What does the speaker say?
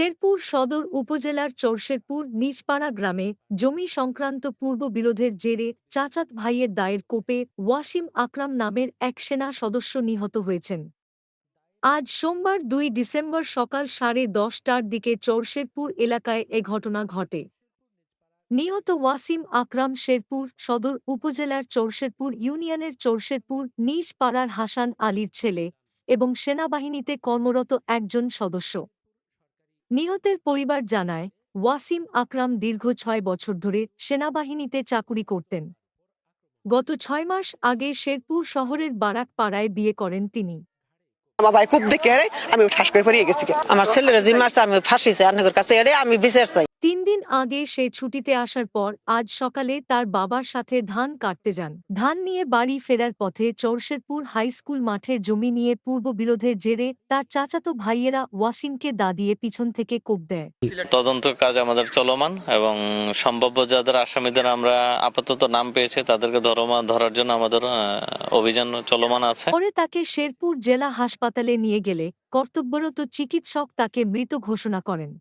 শেরপুর সদর উপজেলার চরশেরপুর নিজপাড়া গ্রামে জমি সংক্রান্ত পূর্ব বিরোধের জেরে চাচাত ভাইয়ের দায়ের কোপে ওয়াসিম আকরাম নামের এক সেনা সদস্য নিহত হয়েছেন। আজ সোমবার দুই ডিসেম্বর সকাল সাড়ে দশটার দিকে চরশেরপুর এলাকায় এ ঘটনা ঘটে। নিহত ওয়াসিম আকরাম শেরপুর সদর উপজেলার চরশেরপুর ইউনিয়নের চরশেরপুর নিজ পাড়ার হাসান আলীর ছেলে এবং সেনাবাহিনীতে কর্মরত একজন সদস্য। নিহতের পরিবার জানায় ওয়াসিম আকরাম দীর্ঘ ছয় বছর ধরে সেনাবাহিনীতে চাকুরি করতেন। গত ছয় মাস আগে শেরপুর শহরের বারাক পাড়ায় বিয়ে করেন তিনি। আমার ভাই খুব দেখে আমি ঠাস করে পড়িয়ে গেছি আমার ছেলেরা জিম্মার আমি ফাঁসি চাই আপনাদের কাছে এড়ে আমি বিচার চাই। তিন দিন আগে সে ছুটিতে আসার পর আজ সকালে তার বাবার সাথে ধান কাটতে যান। ধান নিয়ে বাড়ি ফেরার পথে চৌরশেরপুর হাই স্কুল মাঠে জমি নিয়ে পূর্ব বিরোধের জেরে তার চাচাতো ভাইয়েরা ওয়াসিমকে দা দিয়ে পিছন থেকে কোপ দেয়। তদন্ত কাজ আমাদের চলমান এবং সম্ভাব্য যাদের আসামিদের আমরা আপাতত নাম পেয়েছে তাদেরকে ধরমা ধরার জন্য আমাদের অভিযান চলমান আছে। পরে তাকে শেরপুর জেলা হাসপাতালে নিয়ে গেলে কর্তব্যরত চিকিৎসক তাকে মৃত ঘোষণা করেন।